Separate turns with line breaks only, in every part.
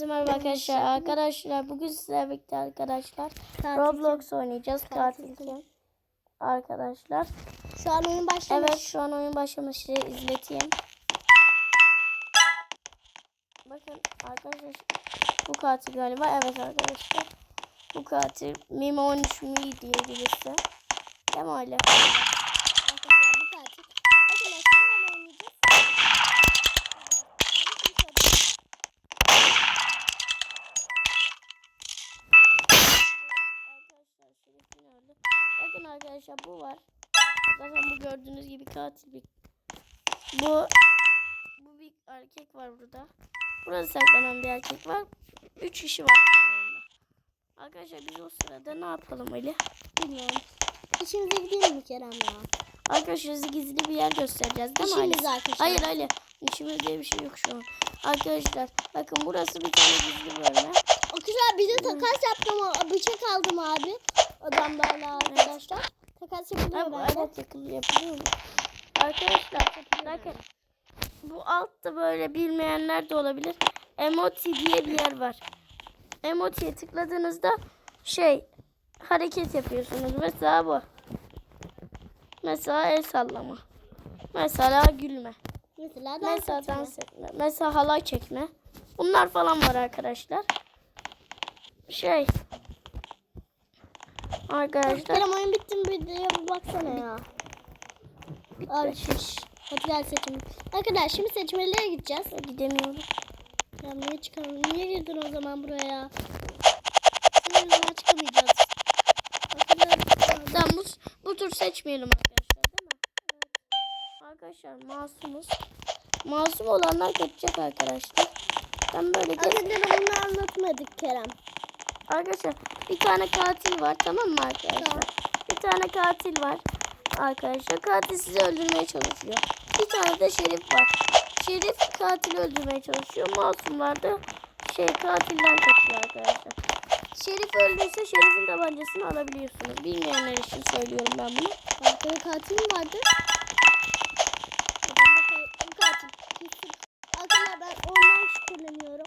Merhaba arkadaşlar. Arkadaşlar bugün sizlerle birlikte arkadaşlar Roblox oynayacağız. Katil kim? Arkadaşlar.
Şu an oyun başlamış.
Evet şu an oyun başlamış. Size izleteyim. Bakın arkadaşlar bu katil galiba. Evet arkadaşlar. Bu katil Mime 13 Mi diye birisi. Değil mi öyle?
Arkadaşlar bu
var. Zaten bu gördüğünüz gibi katil bir. Bu bu bir erkek var burada. Burada saklanan bir erkek var. Üç kişi var. Arkadaşlar biz o sırada ne yapalım Ali?
Bilmiyorum. İşimize gidelim mi Kerem ya?
Arkadaşlar size gizli bir yer göstereceğiz değil mi Ali?
İşimiz arkadaşlar.
Hayır Ali. İşimiz diye bir şey yok şu an. Arkadaşlar bakın burası bir tane gizli bölme.
Arkadaşlar bir de takas yaptım. o- Bıçak aldım abi. Adamlarla arkadaşlar. Takas yapılıyor bende.
evet yapılıyor mu? Arkadaşlar bakın bu altta böyle bilmeyenler de olabilir. Emoti diye bir yer var. Emoti'ye tıkladığınızda şey hareket yapıyorsunuz. Mesela bu. Mesela el sallama. Mesela gülme.
Mesela dans
Mesela
etme.
dans etme. Mesela halay çekme. Bunlar falan var arkadaşlar. Şey. Arkadaşlar.
Kerem oyun bitti mi? Videoya bir baksana ya. Abi şiş. Hadi gel seçim. Arkadaşlar şimdi seçmelere gideceğiz.
Gidemiyorum.
Ya niye çıkalım? Niye girdin o zaman buraya? Yüzünden çıkamayacağız. Arkadaşlar
Tamam bu, bu tur seçmeyelim arkadaşlar değil mi? Arkadaşlar masumuz. Masum olanlar kaçacak arkadaşlar. Ben böyle gez...
Arkadaşlar bunu anlatmadık Kerem.
Arkadaşlar bir tane katil var tamam mı arkadaşlar?
Tamam.
Bir tane katil var arkadaşlar. Katil sizi öldürmeye çalışıyor. Bir tane de şerif var. Şerif katili öldürmeye çalışıyor. Masumlar da şey katilden kaçıyor arkadaşlar. Şerif öldüyse şerifin tabancasını alabiliyorsunuz. Bilmeyenler için söylüyorum ben bunu.
Arkada katil mi vardı? Katil. Arkadaşlar ben ondan şüpheleniyorum.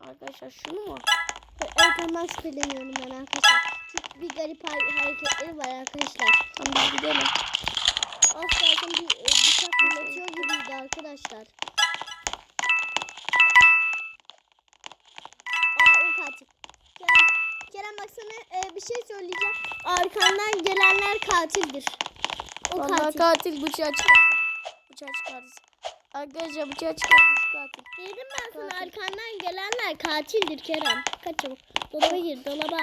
Arkadaşlar şunu mu?
Evet ondan şüpheleniyorum ben arkadaşlar. Çünkü bir garip ha- hareketleri var arkadaşlar.
Tamam biz gidelim.
Kalsın bir e, bıçak fırlatıyor gibiydi arkadaşlar. Aa o katil. Kerem, Kerem bak sana e, bir şey söyleyeceğim. Arkandan gelenler katildir. O
Vallahi
katil.
katil bıçağı çıkardı. Bıçağı çıkardı. Arkadaşlar bıçağı çıkardı şu katil.
Dedim ben sana
Katil.
arkandan gelenler katildir Kerem. Kaç çabuk. Dolaba gir dolaba.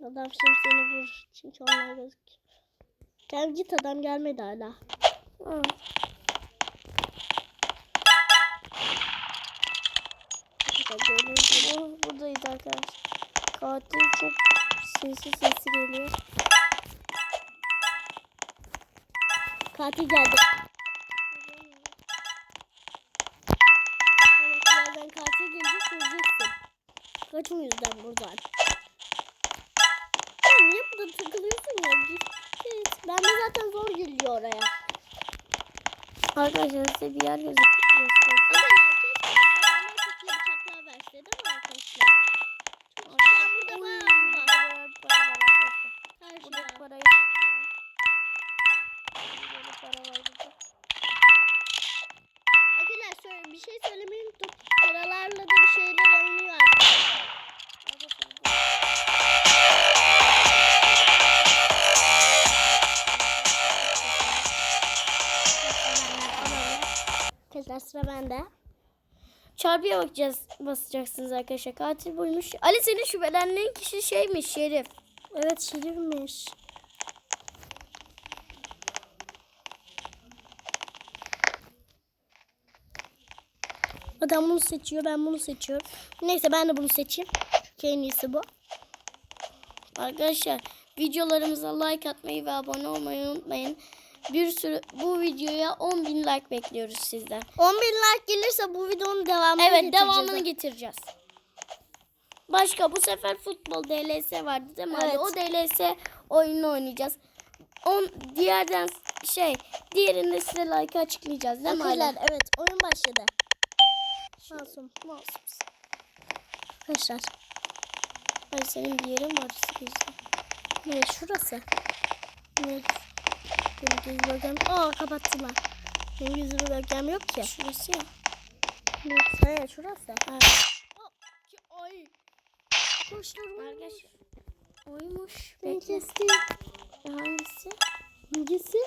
Adam şimdi seni vurur. Çünkü onlar gözüküyor. Gel git adam gelmedi hala.
Bu, buradayız arkadaşlar. Katil çok sesi sesi geliyor.
Katil geldi. Birazdan katil gelecek göreceksin. Kaçın yüzden buradan. Ya niye burada takılıyorsun ya? Ben de zaten zor geliyor oraya.
Arkadaşlar size bir yer gözüküyor.
Bende.
Çarpıya bakacağız, basacaksınız arkadaşlar. Katil buymuş. Ali senin şüphelendiğin kişi şeymiş, Şerif.
Evet şirinmiş. Adam bunu seçiyor, ben bunu seçiyorum. Neyse ben de bunu seçeyim. Çünkü en iyisi bu.
Arkadaşlar videolarımıza like atmayı ve abone olmayı unutmayın. Bir sürü bu videoya 10.000 like bekliyoruz sizden.
10 bin like gelirse bu videonun devamını
Evet
getireceğiz.
devamını getireceğiz. Başka bu sefer futbol DLS vardı değil mi? Ali?
Evet.
O DLS oyununu oynayacağız. On, diğerden şey diğerinde size like açıklayacağız değil mi
Arkadaşlar
hala?
evet oyun başladı. Masum.
Masum.
Arkadaşlar.
Hayır senin bir yerin var.
Ne şurası? Ne? Benim göz bölgem. Aa kapattılar. Benim yüz bölgem yok ki.
Şurası ya.
He şurası.
Evet.
Ay. Kuşlar
Arkadaşlar. Oymuş.
Beni
Bekle.
kesti.
Hangisi?
Hangisi?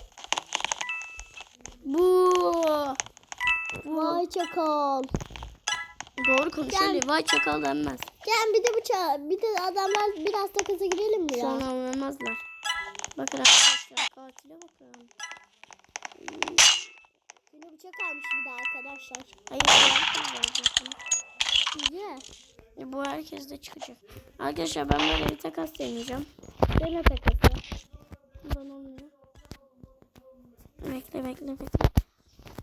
Bu.
Vay çakal.
Doğru konuş
Gel.
Ali. Vay çakal denmez.
Gel bir de bıçağı. Bir de adamlar biraz takasa girelim mi ya?
Sonra oynamazlar. Bakın arkadaşlar katile bakın.
Yine bıçak almış bir de arkadaşlar.
Hayır bu herkes? E, bu herkes de çıkacak. Arkadaşlar ben böyle bir takas deneyeceğim.
Dene takası.
Bundan olmuyor. Bekle bekle bekle.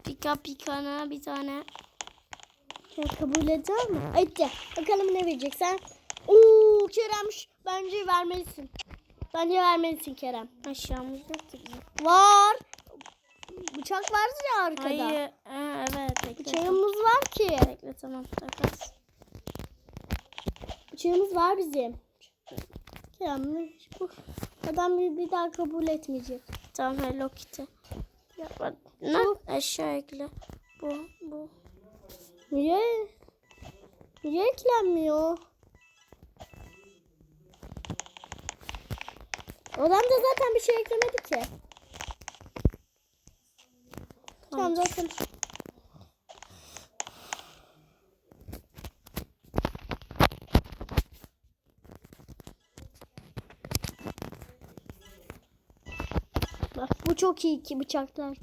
Pika pikana bir tane.
Ya kabul edecek mi? Etti. Bakalım ne vereceksen. Oo Kerem bence vermelisin. Bence vermelisin Kerem.
Aşağımız yok ki bizim.
Var. Bıçak vardı ya arkada.
Hayır. Ha, evet bekle.
Bıçağımız var ki.
Bekle tamam takas.
Bıçağımız var bizim. Kerem bu adam bir, bir daha kabul etmeyecek.
Tamam Hello Kitty. Ya, bak, ne? Eşya ekle. Bu bu.
Niye? Niye eklenmiyor? Adam da zaten bir şey eklemedi ki. Tamam zaten. Bak bu çok iyi ki bıçaklar.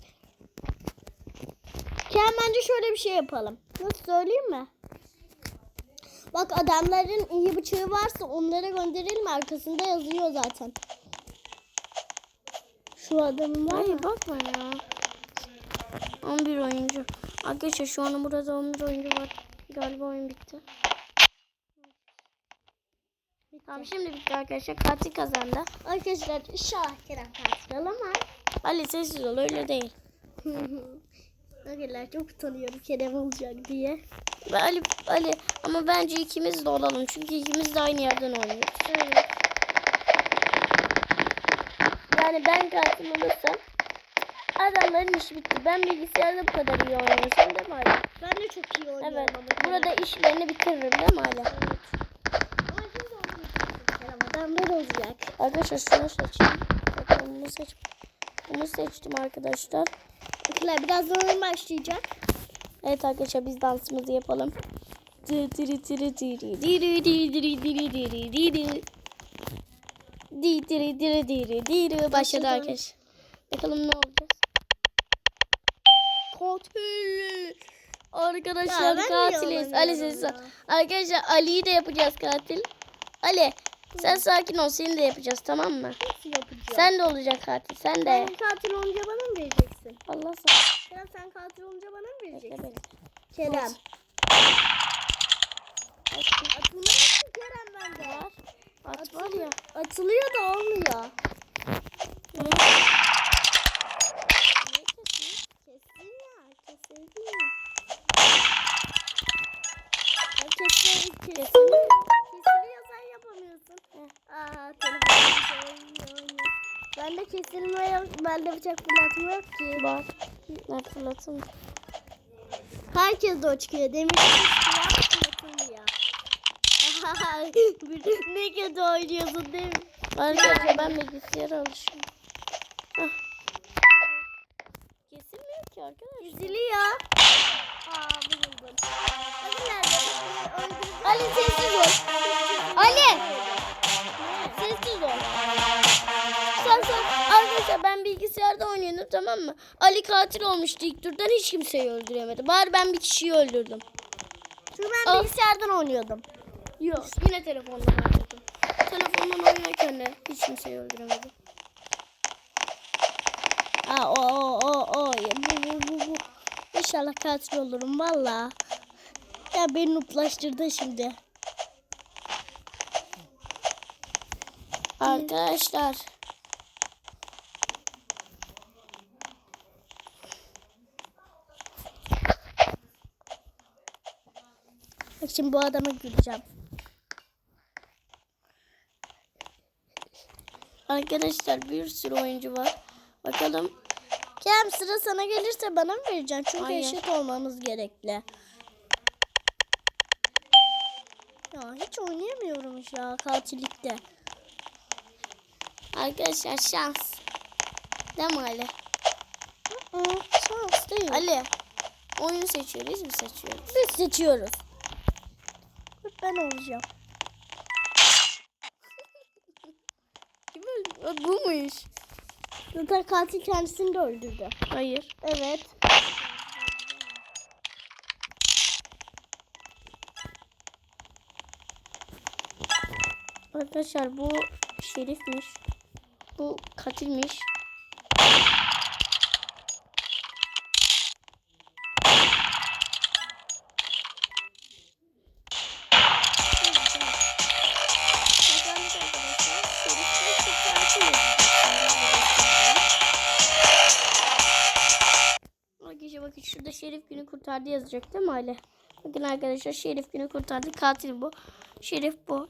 Ken bence şöyle bir şey yapalım. Nasıl söyleyeyim mi? Bak adamların iyi bıçağı varsa onlara gönderelim arkasında yazıyor zaten. Şu adamın var?
Hayır bakma ya. 11 oyuncu. Arkadaşlar şu an burada 11 oyuncu var. Galiba oyun bitti. Tamam şimdi bitti arkadaşlar. Katil kazandı.
Arkadaşlar inşallah Kerem katil olamaz.
Ali sessiz ol öyle değil.
Arkadaşlar çok utanıyorum Kerem olacak diye.
Ve Ali, Ali ama bence ikimiz de olalım. Çünkü ikimiz de aynı yerden oynuyoruz.
Evet.
Yani ben katil olursam adamların işi bitti. Ben bilgisayarda bu kadar iyi oynuyorsam değil mi Ali?
Ben de çok iyi oynuyorum
Evet.
ama.
Burada işlerini bitiririm değil mi?
Ama de oynayacaksınız Kerem. Adamlar olacak.
Arkadaşlar şunu seçeyim. Bakalım bunu seç. Bunu seçtim arkadaşlar.
Arkadaşlar birazdan oyun başlayacak.
Evet arkadaşlar biz dansımızı yapalım. Tırı tırı tırı diri diri diri diri diri diri. Di diri diri diri diri. Başladı arkadaşlar. Bakalım ne olacak. Katil. Arkadaşlar
Ya ben
katiliz. Ali
ya?
Arkadaşlar Ali'yi de yapacağız katil. Ali sen sakin ol seni de yapacağız tamam mı?
Nasıl?
Sen de olacak katil sen de.
Sen katil olunca bana mı vereceksin?
Allah sana.
Kerem sen katil olunca bana mı
Bekle
vereceksin?
beni.
Kerem. Ki Kerem bende.
Var. At var ya.
Atılıyor da olmuyor. Kesme, kesiliyor. Sen yapamıyorsun. Aa telefon oynuyor. Bende kesilme yok. Bende bıçak fırlatma yok ki.
Var. Ne fırlatın.
Herkes de o çıkıyor. Demir fırlatılmıyor. Bir- ne kötü oynuyorsun değil mi?
Arkadaşlar ben bilgisayara alışıyorum. Hah. Kesilmiyor ki arkadaşlar.
Üzülüyor. Aa buldum. Hadi nerede?
Ali sessiz ol. Ali. Sessiz ol. Sen sen arkadaşlar ben bilgisayarda oynuyordum tamam mı? Ali katil olmuştu ilk turdan hiç kimseyi öldüremedi. Bari ben bir kişiyi öldürdüm.
Çünkü ben bilgisayardan oynuyordum.
Yok yine telefondan oynadım. Telefondan oynarken de hiç kimseyi öldüremedim.
Aa o o o o bu bu bu bu. İnşallah katil olurum valla. Ya beni nuplaştırdı şimdi.
Arkadaşlar.
Şimdi bu adama güleceğim.
Arkadaşlar bir sürü oyuncu var. Bakalım
Kerem sıra sana gelirse bana mı vereceksin? Çünkü
Hayır.
eşit olmamız gerekli. Ya hiç oynayamıyorum ya katillikte.
arkadaşlar şans. Değil mi Ali?
Hı, şans değil.
Ali oyun seçiyoruz mu seçiyoruz?
Biz seçiyoruz. Ben olacağım.
Kim öldü? Bu muymuş?
Zaten katil kendisini de öldürdü.
Hayır.
Evet.
Arkadaşlar bu şerifmiş. Bu katilmiş. Şurada Şerif günü kurtardı yazacak değil mi Ali? Bakın arkadaşlar Şerif günü kurtardı. Katil bu. Şerif bu.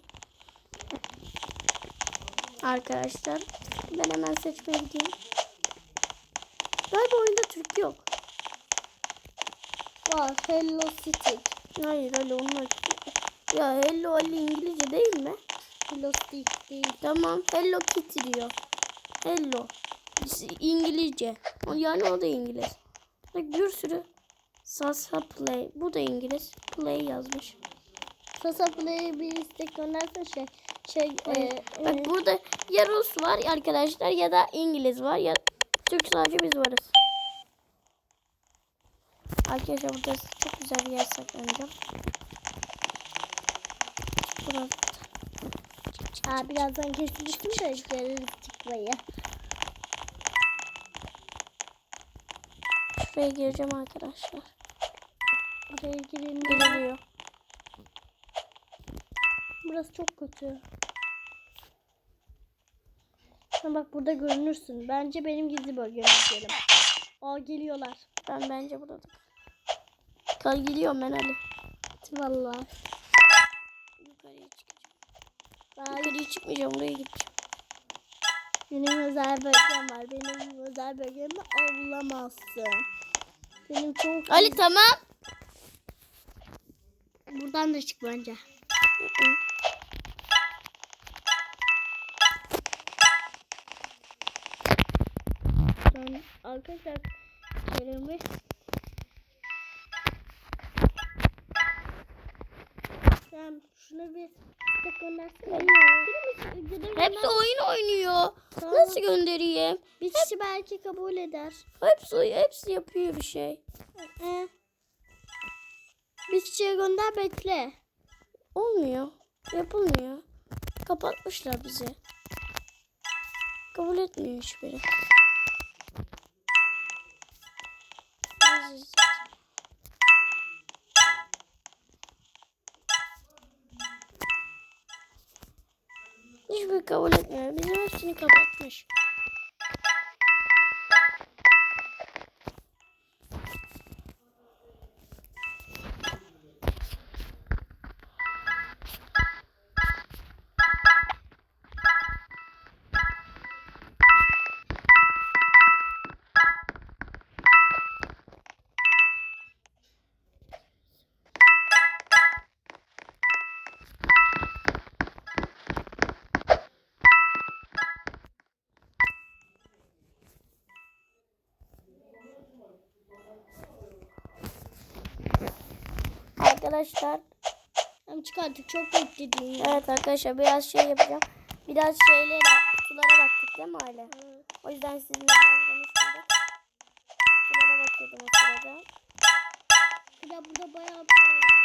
Arkadaşlar ben hemen seçmeye gideyim. Galiba oyunda Türk yok.
Var. Hello City.
Hayır öyle onlar. Ya Hello Ali İngilizce değil mi?
Hello City değil.
Tamam Hello Kitty diyor. Hello. İngilizce. Yani o da İngiliz. Bak bir sürü Sasa Play. Bu da İngiliz. Play yazmış.
Sasa Play'e bir istek göndersen şey şey e,
Bak
e,
burada ya Rus var arkadaşlar ya da İngiliz var ya Türk sadece biz varız. Arkadaşlar burada çok güzel bir yer saklanacağım. Burası.
Aa, birazdan kesilirsin de görürüz tıklayı.
Şuraya gireceğim arkadaşlar.
Oraya girelim.
Giriliyor.
Burası çok kötü. Ha bak burada görünürsün. Bence benim gizli bölgeme gidelim. Aa geliyorlar.
Ben bence burada. Kal gidiyorum ben Ali.
Vallahi.
Yukarıya çıkacağım.
Ben,
Yukarıya çıkmayacağım buraya gideceğim.
Benim özel bölgem var. Benim özel bölgemi avlamazsın. Benim çok...
Ali tamam.
Buradan da çık bence. Arkadaşlar Kerem'i Sen şuna bir istek göndersene.
Hepsi oyun oynuyor.
Tamam.
Nasıl göndereyim?
Bir kişi belki kabul eder.
Hepsi hepsi yapıyor bir şey.
Ee, bir kişiye gönder bekle.
Olmuyor. Yapılmıyor. Kapatmışlar bizi. Kabul etmiyor hiçbiri. Kabul etmiyor. Bizim hepsini kapatmış. Arkadaşlar
Hem çık artık çok bekledin.
Evet arkadaşlar biraz şey yapacağım. Biraz şeylere kutulara baktık değil mi aile? O yüzden sizinle biraz konuşmadık. Kutulara bakıyordum o sırada.
Bir de burada bayağı para var.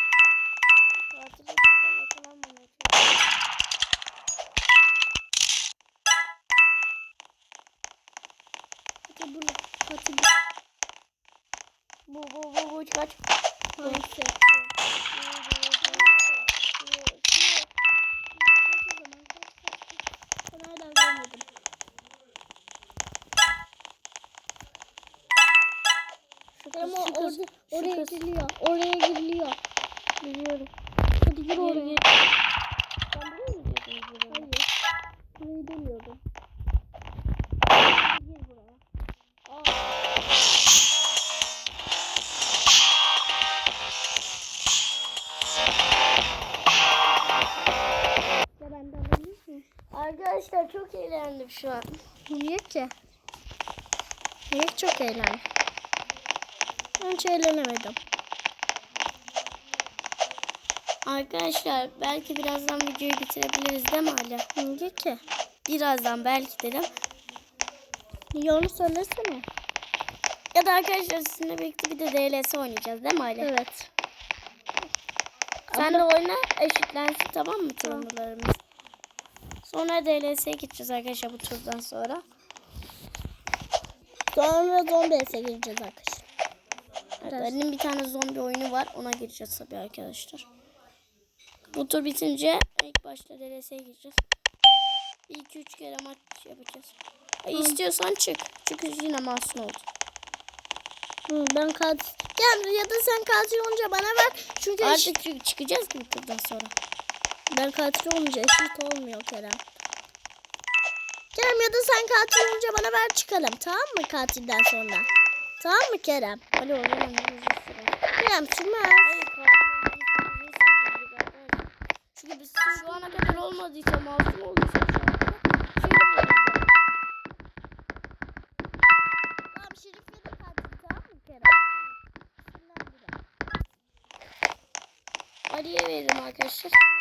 Tatile çalışıyorum.
Hadi bunu. Hadi
Bu bu bu bu kaç?
Hangisi? Ama orada oraya giriliyor. Oraya giriliyor.
Biliyorum. çok şu an.
Niye ki? Niye çok eğlendim? Ben hiç eğlenemedim.
Arkadaşlar belki birazdan videoyu bitirebiliriz değil mi hala?
Niye ki?
Birazdan belki dedim.
Niye onu söylesene.
Ya da arkadaşlar sizinle birlikte bir de DLS oynayacağız değil mi hala?
Evet.
Sen de oyna eşitlensin tamam mı turnuvalarımız? Sonra DLS'ye gideceğiz arkadaşlar bu turdan sonra.
Sonra zombiye gireceğiz arkadaşlar.
Evet. Ali'nin bir tane zombi oyunu var. Ona gireceğiz tabii arkadaşlar. Bu tur bitince ilk başta DLS'ye gireceğiz. Bir iki üç kere maç yapacağız. E, istiyorsan çık. Çünkü yine masum oldu.
Hı, ben katil. Gel ya da sen olunca bana ver. Çünkü
Artık çıkacağız ki bu turdan sonra.
Ben katil olunca eşit olmuyor Kerem. Kerem ya da sen katil olunca bana ver çıkalım. Tamam mı katilden sonra? Tamam mı Kerem?
Ali o zaman.
Kerem sürmez.
Çünkü biz şu ana kadar olmadıysa masum olduysa şu an şey yapıyoruz.
Tamam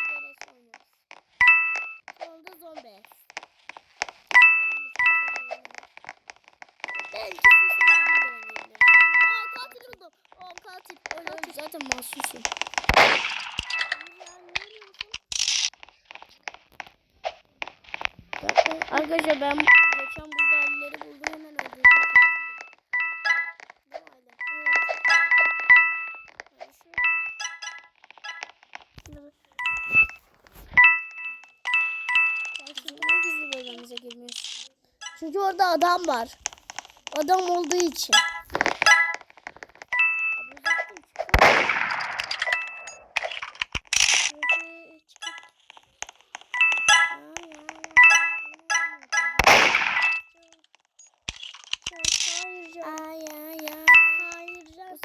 ben geçen burada Ali'leri buldum hemen öldürdüm. Girmiyorsun?
Çünkü orada adam var. Adam olduğu için. Hayır canım.
Ay ay ay.
Hayır canım.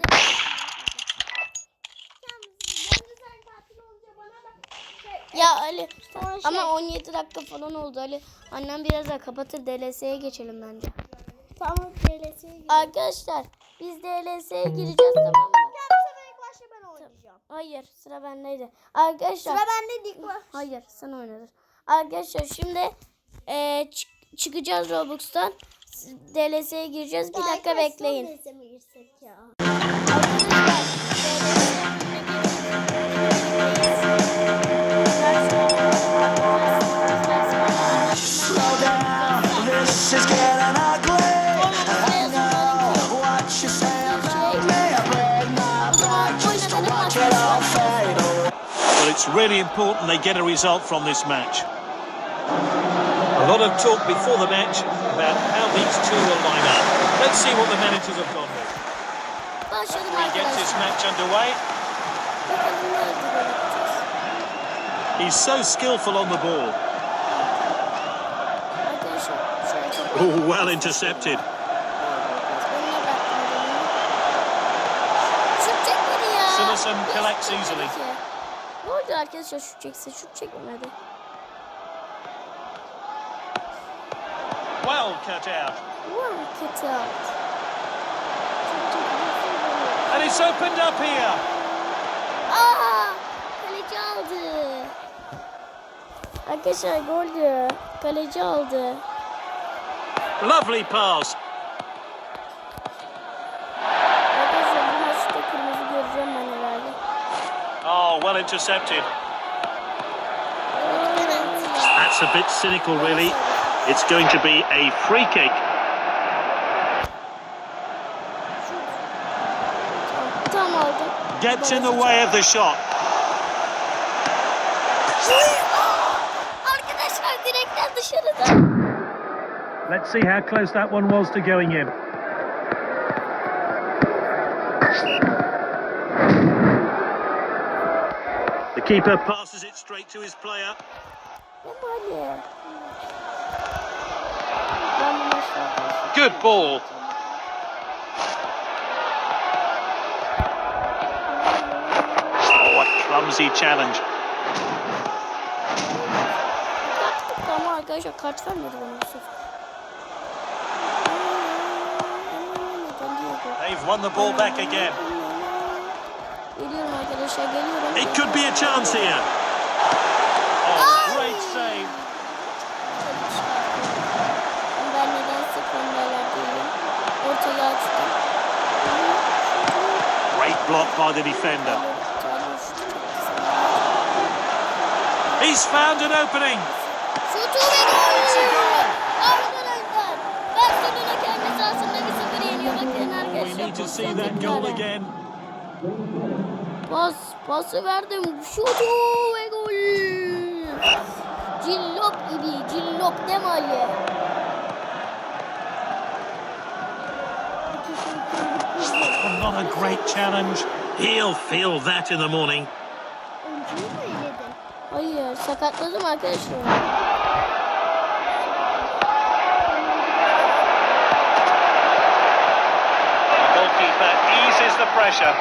Ya Ali
Sonra şey-
ama 17 dakika falan oldu Ali. Annem biraz daha kapatır DLS'ye geçelim bence.
Tamam DLS'ye.
Arkadaşlar biz DLS'ye gireceğiz tamam mı?
Başta ben oynayacağım.
Hayır sıra bendeydi. Arkadaşlar
Sıra bende ilk baş.
hayır sen oynadın. Arkadaşlar şimdi eee, çık- çıkacağız Robux'tan. DLS'ye gireceğiz. Bir dakika bekleyin.
DLS'ye mi girsek ya?
Slow this getting ugly. What you say about me, break my back just to watch it all fade away.
But it's really important they get a result from this match. A lot of talk before the match about how these two will line up. Let's see what the managers have gone with.
Başladım
He gets his match underway.
Bakalım ne ödül yapacağız.
He's so skillful on the ball. Oh, well intercepted.
Hiç
collects easily.
Ne oldu arkadaşlar şut çekse şut çekmedi.
Well cut out.
Wow, kötü out.
And it's opened up here.
Aa! Kaleci aldı. Arkadaşlar goldü. Kaleci aldı.
Lovely pass. Oh, well intercepted. That's a bit cynical, really. It's going to be a free kick. Gets in the way of the shot. Let's see how close that one was to going in. The keeper passes it straight to his player.
Ne böyle? Ben bu maçta
Good ball. Oh, a clumsy challenge.
Taktık ama Arkadaşlar kart vermedi bana bu
They've won the ball back again.
Geliyorum arkadaşlar geliyorum.
It could be a chance here. Oh, great save.
Ben nedense kornerler değilim. Ortaya açtım.
Great block by the defender. He's found an opening. To see that goal again.
Pas, pası verdim. Şutu ve gol! Cillop gibi, cillop deme Ali.
Not a great challenge. He'll feel that in the morning.
Hayır, sakatladım arkadaşlar.
Pressure.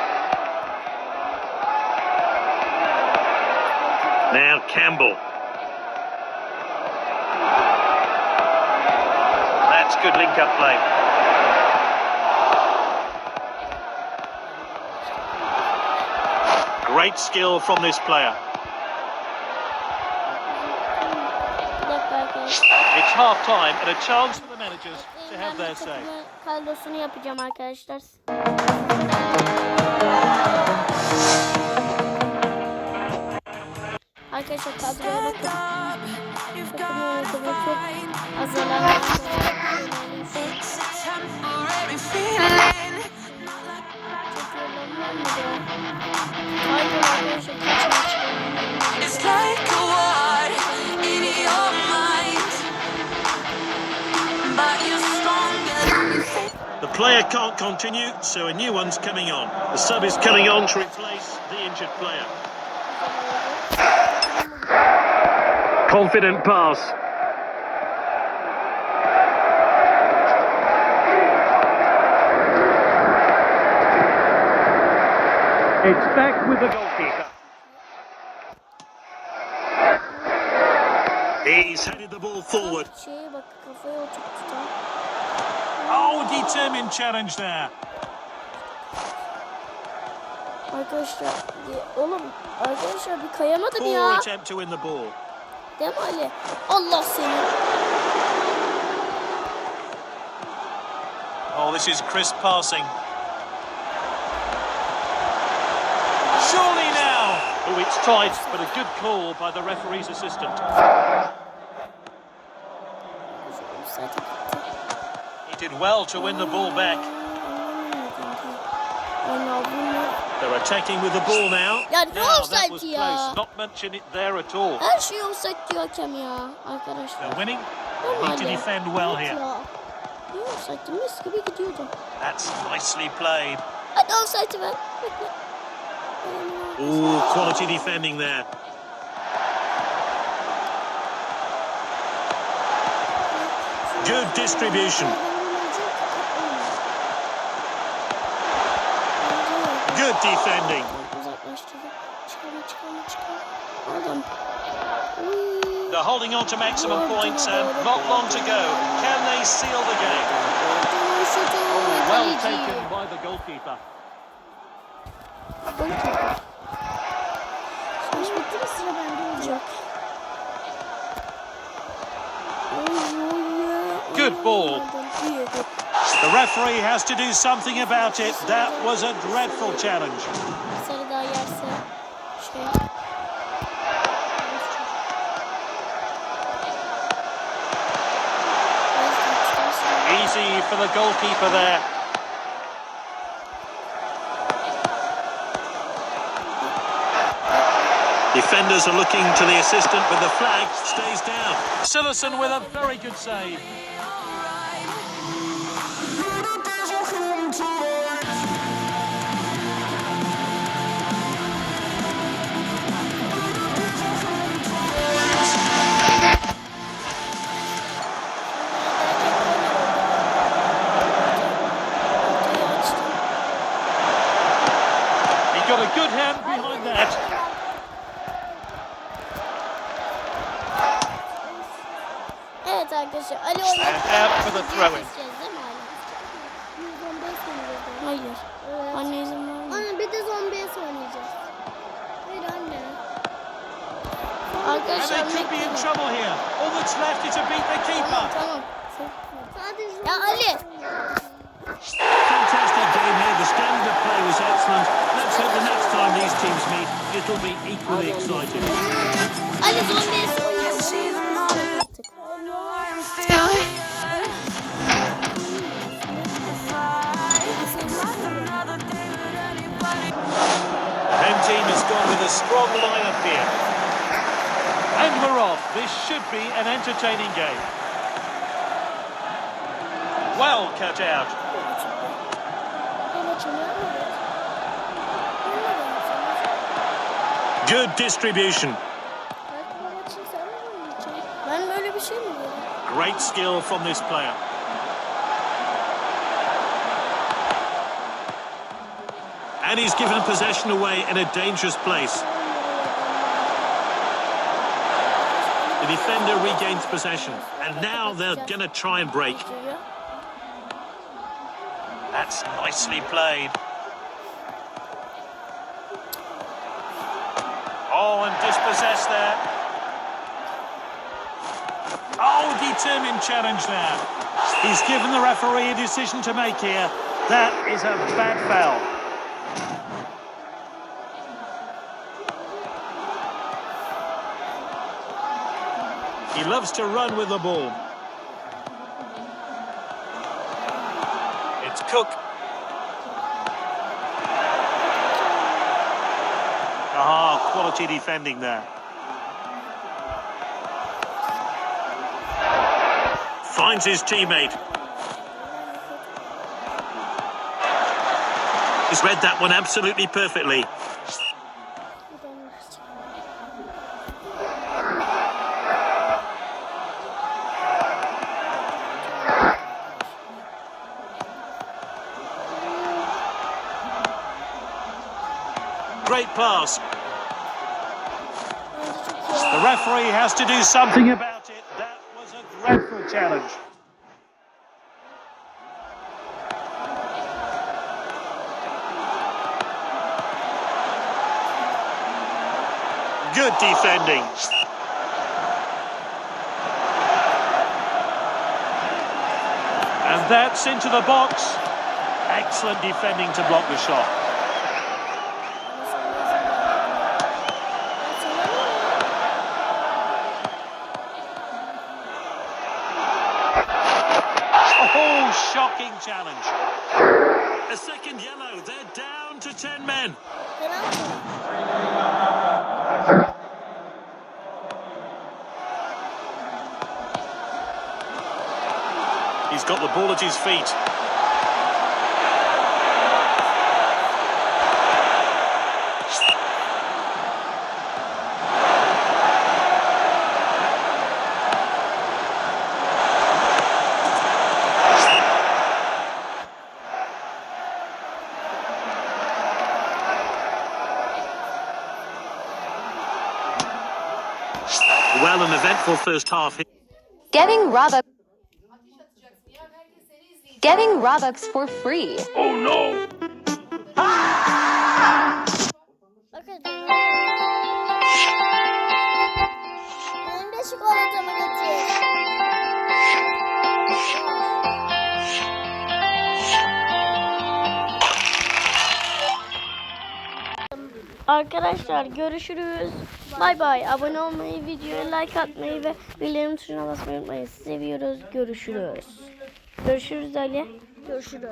Now Campbell. That's good link-up play. Great skill from this player.
Bir dakika arkadaşlar.
It's half-time and a chance for the managers to have their say.
Kadrosunu yapacağım arkadaşlar. Arkadaşlar kadroya bakın. Takımın yönetimi çok hazırlanmış. Hayır arkadaşlar
player can't continue, so a new one's coming on. The sub is coming on to replace the injured player. Confident pass. It's back with the goalkeeper. He's headed the ball forward. Oh, determined challenge there.
Arkadaşlar ya, oğlum arkadaşlar bir kayamadım
Poor
ya.
attempt to win the ball.
Değil mi Ali? Allah seni.
Oh, this is crisp passing. Surely now. Oh, it's tight, but a good call by the referee's assistant.
Offside gitti.
Did well to win the ball back. They're attacking with the ball now.
Ya ne
Now, that was
ya?
close. Not mention it there at all.
her şey offside diyor hakem ya arkadaşlar.
They're winning.
Ama
Need to defend well here.
Ya. Offside? Mis gibi gidiyordu.
That's nicely played.
Hadi offside'ı ver.
Ooh, quality defending there. Good distribution. Good defending. They're holding on to maximum points and not long to go. Can they seal the game?
Şutu.
Well taken by the goalkeeper.
Goalkeeper.
Bitti mi sıra bende olacak?
Good ball. The referee has to do something about it. That was a dreadful challenge.
Sarı daha yerse şey.
Easy for the goalkeeper there. Defenders are looking to the assistant, but the flag stays down. Sillison with a very good save. Team has gone with a strong lineup here. And we're off. This should be an entertaining game. Well cut out. Good distribution. Great skill from this player. And he's given possession away in a dangerous place. The defender regains possession. And now they're going to try and break. That's nicely played. Oh, and dispossessed there. Oh, determined challenge there. He's given the referee a decision to make here. That is a bad foul. He loves to run with the ball. It's Cook. Ah, quality defending there. Finds his teammate. He's read that one absolutely perfectly. Has to do something about it. That was a dreadful challenge. Good defending. And that's into the box. Excellent defending to block the shot. Oh, shocking challenge. A second yellow. They're down to 10 men. He's got the ball at his feet. Well, an eventful first half.
Getting Robux. Getting Robux for free.
Bakın. Benim de çikolatamı getir.
Arkadaşlar görüşürüz. Bay bay. Abone olmayı, videoya like atmayı ve bildirim tuşuna basmayı unutmayın. Seviyoruz. Görüşürüz. Görüşürüz Ali.
Görüşürüz.